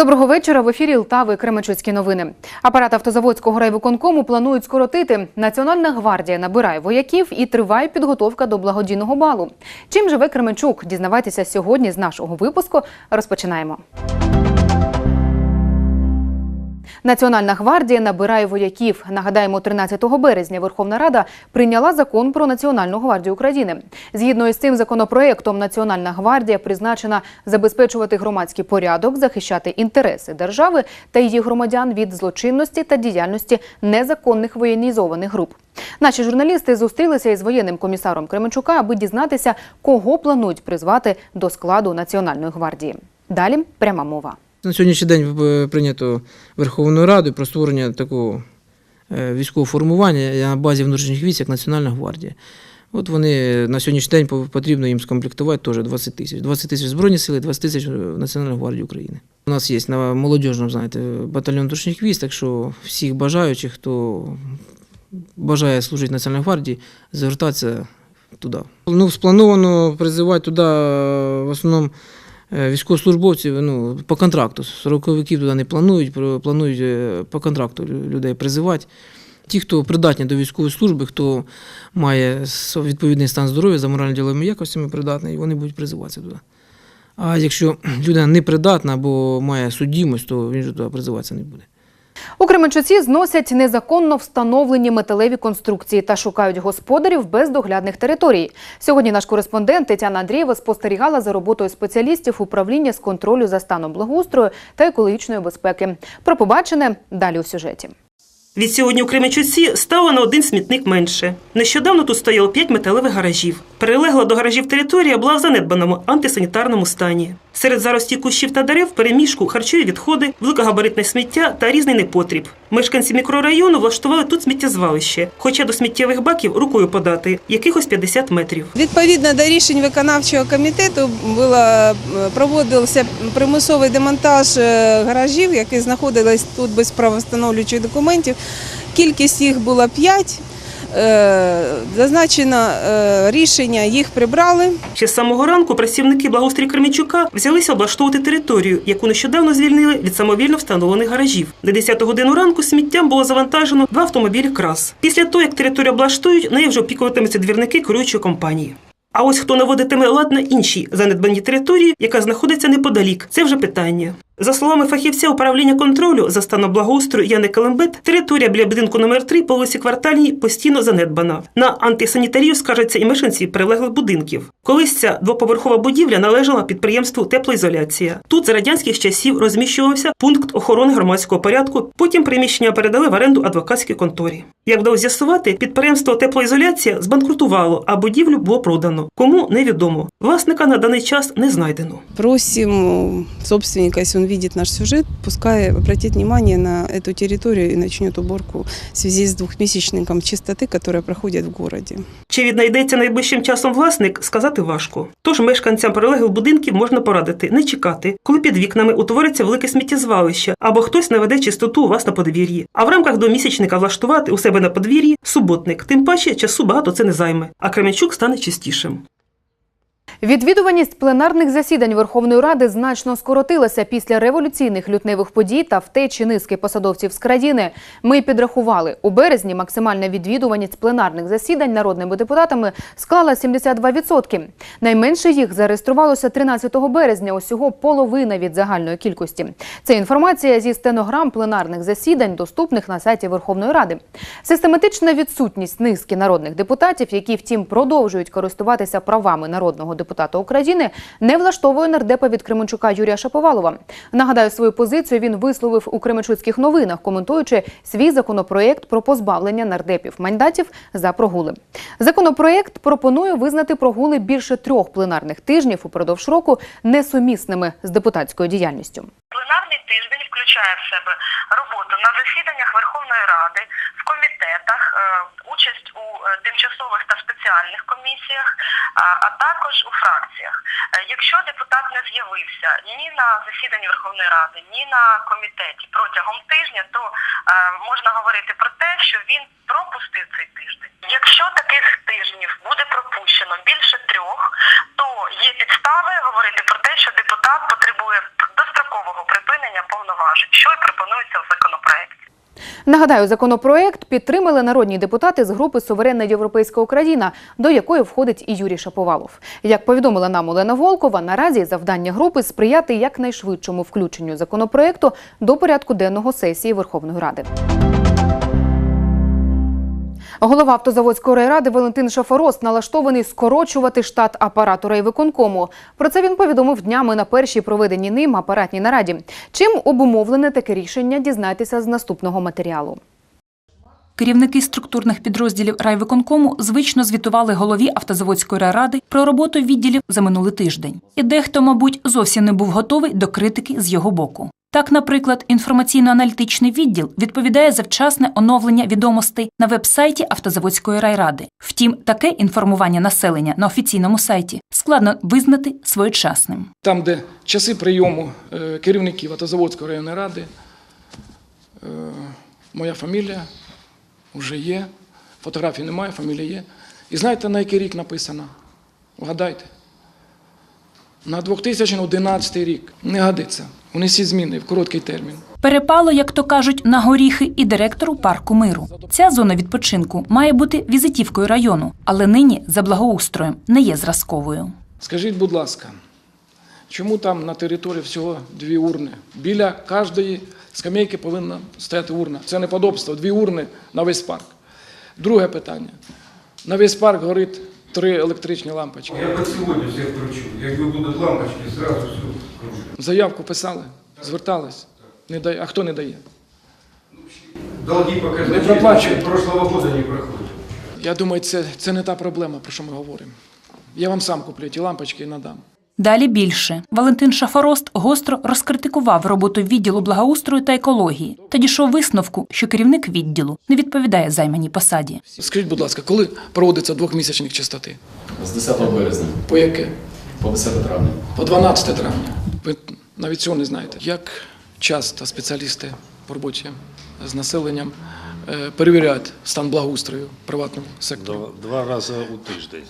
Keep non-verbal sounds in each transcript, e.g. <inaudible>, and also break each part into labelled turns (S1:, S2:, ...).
S1: Доброго вечора. В ефірі Лтави Кременчуцькі новини. Апарат автозаводського райвиконкому планують скоротити. Національна гвардія набирає вояків і триває підготовка до благодійного балу. Чим живе Кременчук? Дізнавайтеся сьогодні з нашого випуску. Розпочинаємо. Національна гвардія набирає вояків. Нагадаємо, 13 березня Верховна Рада прийняла закон про Національну гвардію України. Згідно із цим законопроектом, Національна гвардія призначена забезпечувати громадський порядок, захищати інтереси держави та її громадян від злочинності та діяльності незаконних воєнізованих груп. Наші журналісти зустрілися із воєнним комісаром Кременчука, аби дізнатися, кого планують призвати до складу Національної гвардії. Далі пряма мова.
S2: На сьогоднішній день е, прийнято Верховною Радою про створення такого е, військового формування на базі внутрішніх військ, як Національна гвардія. От вони на сьогоднішній день потрібно їм скомплектувати теж 20 тисяч. 20 тисяч Збройні сили, 20 тисяч в Національній гвардії України. У нас є на молодіжному, знаєте, батальйон внутрішніх військ, так що всіх бажаючих, хто бажає служити Національній гвардії, звертатися туди. Ну, сплановано призивати туди е, в основному Е, Військовослужбовців ну, по контракту. Сороковиків туди не планують, планують е, по контракту людей призивати. Ті, хто придатні до військової служби, хто має відповідний стан здоров'я за морально-діловими якостями придатний, вони будуть призиватися туди. А якщо <clears throat> людина не придатна або має судімость, то він же туди призиватися не буде.
S1: У Кременчуці зносять незаконно встановлені металеві конструкції та шукають господарів бездоглядних територій. Сьогодні наш кореспондент Тетяна Андрієва спостерігала за роботою спеціалістів управління з контролю за станом благоустрою та екологічної безпеки. Про побачене далі у сюжеті.
S3: Від сьогодні у Кременчуці стало на один смітник менше. Нещодавно тут стояло п'ять металевих гаражів. Прилегла до гаражів територія була в занедбаному антисанітарному стані. Серед зарості кущів та дерев переміжку харчові відходи, великогабаритне сміття та різний непотріб. Мешканці мікрорайону влаштували тут сміттєзвалище, хоча до сміттєвих баків рукою подати якихось 50 метрів.
S4: Відповідно до рішень виконавчого комітету було, е, проводився примусовий демонтаж е, гаражів, які знаходились тут без правовстановлюючих документів. Кількість їх було 5. Зазначено е, рішення, їх прибрали.
S3: Ще з самого ранку працівники благоустрій Кременчука взялися облаштовувати територію, яку нещодавно звільнили від самовільно встановлених гаражів. На 10 годину ранку сміттям було завантажено два автомобілі крас. Після того, як територію облаштують, нею вже опікуватимуться двірники керуючої компанії. А ось хто наводитиме лад на іншій занедбаній території, яка знаходиться неподалік, це вже питання. За словами фахівця управління контролю за станом благоустрою Яни Калембет, територія біля будинку номер 3 по вулиці Квартальній постійно занедбана. На антисанітарію скаржаться і мешканці прилеглих будинків. Колись ця двоповерхова будівля належала підприємству Теплоізоляція. Тут за радянських часів розміщувався пункт охорони громадського порядку. Потім приміщення передали в оренду адвокатській конторі. Як вдалося з'ясувати, підприємство Теплоізоляція збанкрутувало, а будівлю було продано. Кому невідомо. Власника на даний час не знайдено.
S4: Просим собственника, если он видит наш сюжет, пускай обратит внимание на эту территорию и начнет уборку в связи с двухмесячником чистоты, которая проходит в городе.
S3: Чи віднайдеться найближчим часом власник, сказати важко. Тож мешканцям прилеглих будинків можна порадити не чекати, коли під вікнами утвориться велике сміттєзвалище або хтось наведе чистоту у вас на подвір'ї. А в рамках до місячника влаштувати у себе на подвір'ї суботник. Тим паче часу багато це не займе, а Кременчук стане чистішим.
S1: Відвідуваність пленарних засідань Верховної Ради значно скоротилася після революційних лютневих подій та втечі низки посадовців з країни. Ми підрахували у березні максимальна відвідуваність пленарних засідань народними депутатами склала 72%. Найменше їх зареєструвалося 13 березня, усього половина від загальної кількості. Це інформація зі стенограм пленарних засідань, доступних на сайті Верховної Ради. Систематична відсутність низки народних депутатів, які втім продовжують користуватися правами народного депутата України, не влаштовує нардепа від Кременчука Юрія Шаповалова. Нагадаю, свою позицію він висловив у Кременчуцьких новинах, коментуючи свій законопроєкт про позбавлення нардепів мандатів за прогули. Законопроєкт пропонує визнати прогули більше трьох пленарних тижнів упродовж року несумісними з депутатською діяльністю.
S5: Пленарний тиждень включає в себе роботу на засіданнях Верховної Ради, в комітетах, е, участь у е, тимчасових та спеціальних комісіях, а також у фракціях. Е, Якщо депутат не з'явився ні на засіданні Верховної Ради, ні на комітеті протягом тижня, то е, можна говорити про те, що він пропустив цей тиждень. Якщо таких тижнів буде пропущено більше трьох, то є підстави говорити про те, що депутат потребує дострокового припинення повноважень, що й пропонується в законопроекті.
S1: Нагадаю, законопроект підтримали народні депутати з групи Суверенна Європейська Україна, до якої входить і Юрій Шаповалов. Як повідомила нам Олена Волкова, наразі завдання групи сприяти якнайшвидшому включенню законопроекту до порядку денного сесії Верховної Ради. Голова автозаводської райради Валентин Шафорост налаштований скорочувати штат апарату райвиконкому. Про це він повідомив днями на першій проведеній ним апаратній нараді. Чим обумовлене таке рішення, дізнайтеся з наступного матеріалу.
S6: Керівники структурних підрозділів райвиконкому звично звітували голові автозаводської райради про роботу відділів за минулий тиждень. І дехто, мабуть, зовсім не був готовий до критики з його боку. Так, наприклад, інформаційно-аналітичний відділ відповідає за вчасне оновлення відомостей на веб-сайті автозаводської райради. Втім, таке інформування населення на офіційному сайті складно визнати своєчасним.
S7: Там, де часи прийому е, керівників Автозаводської районної ради, е, моя фамілія вже є, фотографій немає, фамілія є. І знаєте, на який рік написано? Вгадайте. На 2011 рік. Не годиться. Внесіть зміни в короткий термін.
S6: Перепало, як то кажуть, на горіхи і директору парку миру. Ця зона відпочинку має бути візитівкою району, але нині за благоустроєм не є зразковою.
S7: Скажіть, будь ласка, чому там на території всього дві урни? Біля кожної скамейки повинна стояти урна. Це неподобство, дві урни на весь парк. Друге питання. На весь парк горить три електричні лампочки.
S8: Я под сьогодні всіх кручу. Якби будуть лампочки, зразу все кручу.
S7: Заявку писали, звертались. Не дає. А хто не дає?
S8: Долги пока
S7: Не проплачивают.
S8: прошлого года не проходять.
S7: Я думаю, це, це не та проблема, про що ми говоримо. Я вам сам куплю ті лампочки і надам.
S6: Далі більше Валентин Шафорост гостро розкритикував роботу відділу благоустрою та екології та дійшов висновку, що керівник відділу не відповідає займаній посаді.
S7: Скажіть, будь ласка, коли проводиться двохмісячник чистоти?
S9: З 10 березня
S7: По яке?
S9: по 10 травня.
S7: По 12 травня. Ви навіть цього не знаєте. Як часто спеціалісти по роботі з населенням е, перевіряють стан благоустрою в приватному секторі?
S10: Два, два рази у тиждень.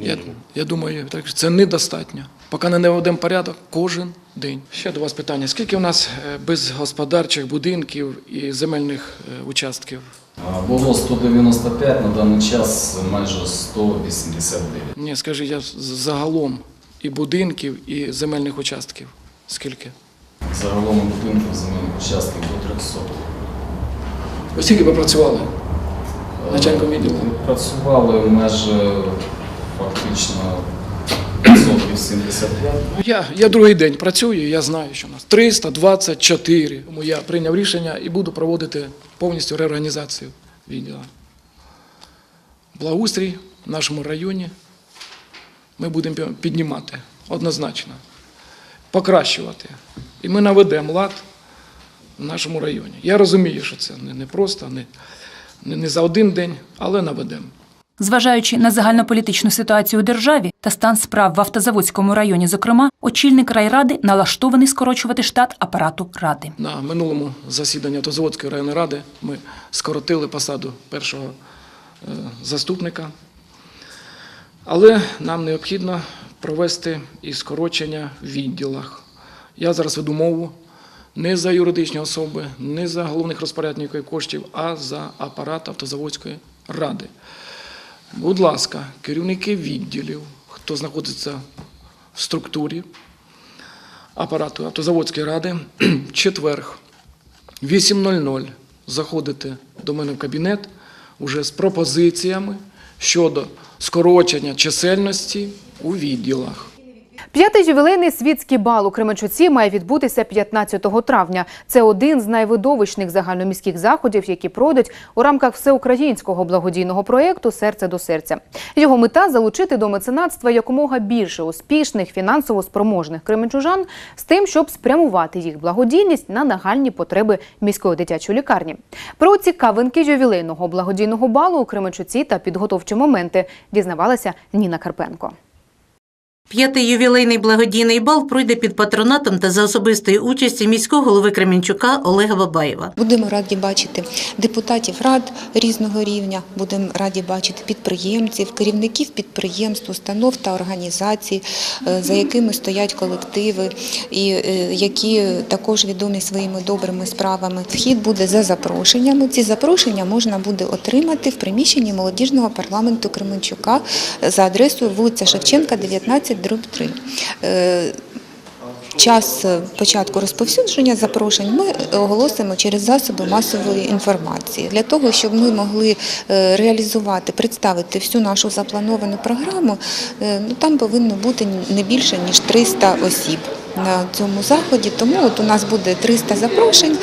S7: Я, я думаю, так, що це недостатньо. Поки не наведемо порядок кожен день. Ще до вас питання: скільки у нас е, безгосподарчих будинків і земельних е, участків?
S9: Було 195, на даний час майже 189.
S7: Ні, скажи, я загалом і будинків, і земельних участків. Скільки?
S9: Загалом будинків земельних участків до 300.
S7: Ви скільки ви працювали? Начальником відділу?
S9: Працювали майже фактично 575.
S7: Ну, Я, я другий день працюю, я знаю, що у нас 324. Тому я прийняв рішення і буду проводити повністю реорганізацію відділу. Благоустрій в нашому районі ми будемо піднімати однозначно, покращувати. І ми наведемо лад в нашому районі. Я розумію, що це не, просто, не, не за один день, але наведемо.
S6: Зважаючи на загальнополітичну ситуацію у державі та стан справ в автозаводському районі, зокрема, очільник райради налаштований скорочувати штат апарату ради.
S7: На минулому засіданні Автозаводської районної ради ми скоротили посаду першого е, заступника. Але нам необхідно провести і скорочення в відділах. Я зараз веду мову не за юридичні особи, не за головних розпорядників коштів, а за апарат Автозаводської ради. Будь ласка, керівники відділів, хто знаходиться в структурі, апарату Автозаводської ради <clears throat> четверг 8.00 заходите до мене в кабінет уже з пропозиціями щодо скорочення чисельності у відділах.
S1: П'ятий ювілейний світський бал у Кременчуці має відбутися 15 травня. Це один з найвидовищних загальноміських заходів, які пройдуть у рамках всеукраїнського благодійного проєкту Серце до серця. Його мета залучити до меценатства якомога більше успішних фінансово спроможних кременчужан з тим, щоб спрямувати їх благодійність на нагальні потреби міської дитячої лікарні. Про цікавинки ювілейного благодійного балу у Кременчуці та підготовчі моменти дізнавалася Ніна Карпенко.
S11: П'ятий ювілейний благодійний бал пройде під патронатом та за особистої участі міського голови Кременчука Олега Бабаєва.
S12: Будемо раді бачити депутатів рад різного рівня, будемо раді бачити підприємців, керівників підприємств, установ та організацій, е, за якими стоять колективи, і е, які також відомі своїми добрими справами. Вхід буде за запрошеннями. Ці запрошення можна буде отримати в приміщенні молодіжного парламенту Кременчука за адресою вулиця Шевченка, 19, дроб 3. Е, Час е, початку розповсюдження запрошень ми оголосимо через засоби масової інформації для того, щоб ми могли е, реалізувати, представити всю нашу заплановану програму. Ну там повинно бути не більше ніж 300 осіб. На цьому заході, тому от у нас буде 300 запрошень.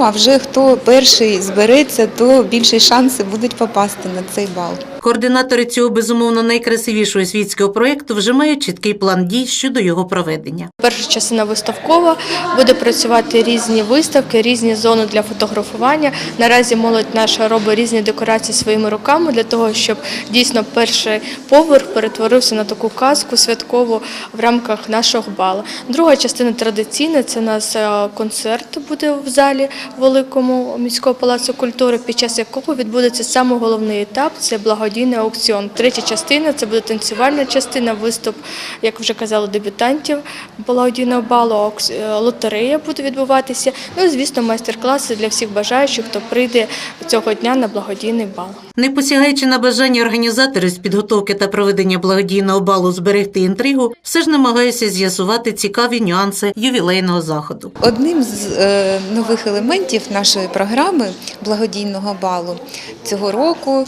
S12: Ну а вже хто перший збереться, то більші шанси будуть попасти на цей бал.
S11: Координатори цього безумовно найкрасивішого світського проєкту вже мають чіткий план дій щодо його проведення.
S13: Перша частина виставкова буде працювати різні виставки, різні зони для фотографування. Наразі молодь наша робить різні декорації своїми руками для того, щоб дійсно перший поверх перетворився на таку казку святкову в рамках нашого балу. Друга частина традиційна це у нас е, концерт буде в залі великому міського палацу культури, під час якого відбудеться саме головний етап це благодійний аукціон. Третя частина це буде танцювальна частина, виступ, як вже казали, дебютантів благодійного балу, е, лотерея буде відбуватися. Ну і звісно, майстер-класи для всіх бажаючих, хто прийде цього дня на благодійний бал.
S11: Не посягаючи на бажання організаторів з підготовки та проведення благодійного балу зберегти інтригу, все ж намагаюся з'ясувати цікаві нюанси ювілейного заходу.
S12: Одним з е, нових елементів нашої програми благодійного балу цього року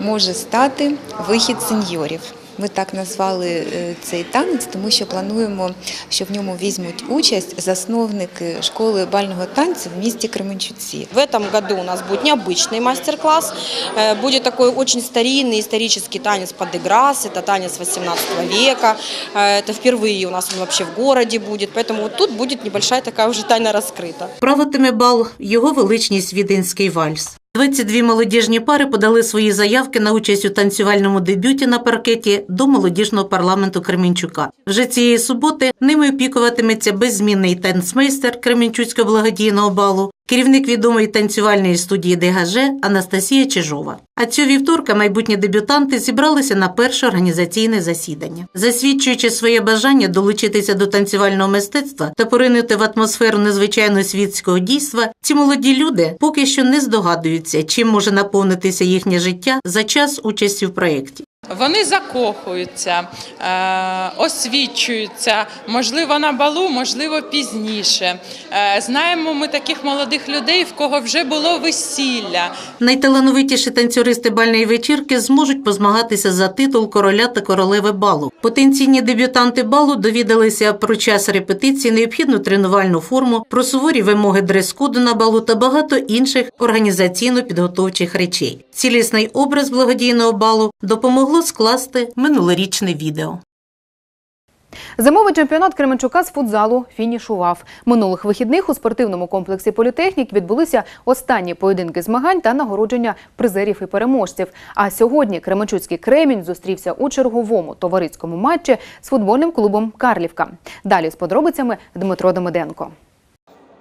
S12: може стати вихід сеньорів. Ми так назвали е, цей танець, тому що плануємо, що в ньому візьмуть участь засновники школи бального танцю в місті Кременчуці.
S14: В этом году у нас будет необычный мастер-класс. Э, Будет такой очень старинный исторический танец подыграс. Это танец 18 века. Э, Это впервые у нас он вообще в городе будет. Поэтому вот тут будет небольшая такая уже тайна раскрыта.
S11: Правитиме бал його величність Віденський вальс. 22 молодіжні пари подали свої заявки на участь у танцювальному дебюті на паркеті до молодіжного парламенту Кремінчука. Вже цієї суботи ними опікуватиметься беззмінний танцмейстер Кремінчуцького благодійного балу, керівник відомої танцювальної студії ДГЖ Анастасія Чижова. А цього вівторка майбутні дебютанти зібралися на перше організаційне засідання, засвідчуючи своє бажання долучитися до танцювального мистецтва та поринути в атмосферу незвичайного світського дійства. Ці молоді люди поки що не здогадуються, чим може наповнитися їхнє життя за час участі в проєкті.
S15: Вони закохуються, е, освічуються, можливо, на балу, можливо, пізніше. Е, знаємо ми таких молодих людей, в кого вже було весілля.
S11: Найталановитіші танцюристи бальної вечірки зможуть позмагатися за титул короля та королеви балу. Потенційні дебютанти балу довідалися про час репетиції, необхідну тренувальну форму, про суворі вимоги дрес-коду на балу та багато інших організаційно-підготовчих речей. Цілісний образ благодійного балу допомогло скласти минулорічне відео.
S1: Зимовий чемпіонат Кременчука з футзалу фінішував. Минулих вихідних у спортивному комплексі Політехнік відбулися останні поєдинки змагань та нагородження призерів і переможців. А сьогодні Кременчуцький Кремінь зустрівся у черговому товариському матчі з футбольним клубом Карлівка. Далі з подробицями Дмитро Демиденко.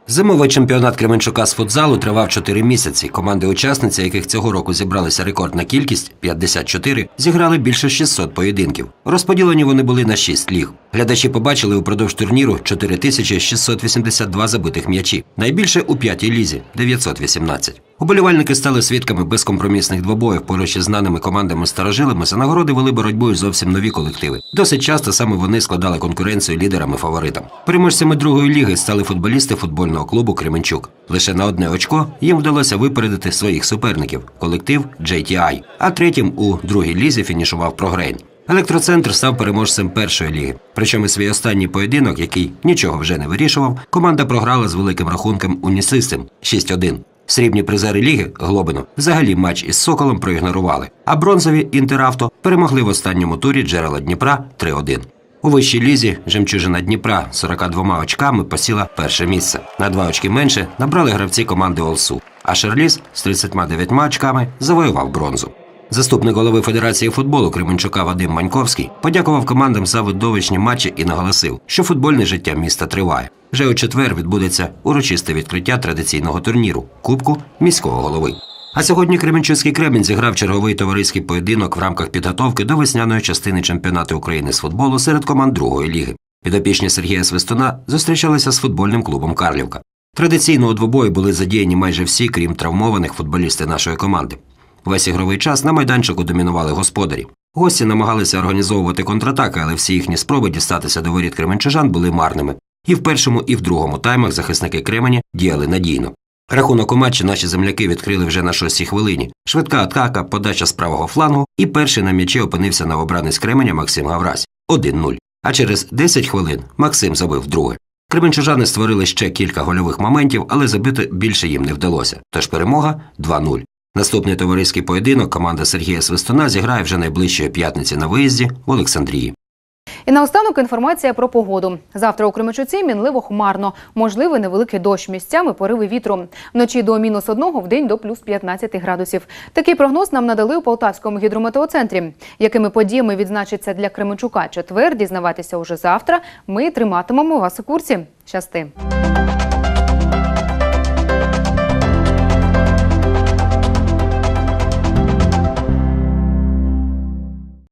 S16: Зимовий чемпіонат Кременчука з футзалу тривав 4 місяці. Команди-учасниці, яких цього року зібралася рекордна кількість 54, зіграли більше 600 поєдинків. Розподілені вони були на 6 ліг. Глядачі побачили упродовж турніру 4682 забитих м'ячі. Найбільше у п'ятій лізі 918. Уболівальники стали свідками безкомпромісних двобоїв поруч із знаними командами старожилами за нагороди вели боротьбою зовсім нові колективи. Досить часто саме вони складали конкуренцію лідерам і фаворитам. Переможцями другої ліги стали футболісти футбольного клубу Кременчук. Лише на одне очко їм вдалося випередити своїх суперників колектив JTI, а третім у другій лізі фінішував Прогрейн. Електроцентр став переможцем першої ліги. Причому свій останній поєдинок, який нічого вже не вирішував, команда програла з великим рахунком Унісистем 6-1. Срібні призери ліги Глобину взагалі матч із Соколом проігнорували, а бронзові Інтеравто перемогли в останньому турі джерела Дніпра 3-1. У вищій лізі жемчужина Дніпра з 42 очками посіла перше місце. На два очки менше набрали гравці команди Олсу, а Шерліс з 39 очками завоював бронзу. Заступник голови Федерації футболу Кременчука Вадим Маньковський подякував командам за видовищні матчі і наголосив, що футбольне життя міста триває. Вже у четвер відбудеться урочисте відкриття традиційного турніру Кубку міського голови. А сьогодні Кременчуцький Кремінь зіграв черговий товариський поєдинок в рамках підготовки до весняної частини чемпіонату України з футболу серед команд другої ліги. Підопічні Сергія Свистуна зустрічалися з футбольним клубом Карлівка. Традиційно у двобої були задіяні майже всі, крім травмованих футболісти нашої команди. Весь ігровий час на майданчику домінували господарі. Гості намагалися організовувати контратаки, але всі їхні спроби дістатися до воріт кременчужан були марними. І в першому, і в другому таймах захисники Кремені діяли надійно. Рахунок у матчі наші земляки відкрили вже на шостій хвилині. Швидка атака, подача з правого флангу, і перший на м'ячі опинився новобранець Кременя Максим Гавразь 1-0. А через 10 хвилин Максим забив друге. Кременчужани створили ще кілька гольових моментів, але забити більше їм не вдалося. Тож перемога 2-0. Наступний товариський поєдинок команда Сергія Свистуна зіграє вже найближчої п'ятниці на виїзді в Олександрії.
S1: І наостанок інформація про погоду. Завтра у Кременчуці мінливо хмарно. Можливий невеликий дощ місцями пориви вітру. Вночі до мінус одного, в день до плюс 15 градусів. Такий прогноз нам надали у Полтавському гідрометеоцентрі. Якими подіями відзначиться для Кременчука четвер, дізнаватися уже завтра. Ми триматимемо вас у курсі. Щасти!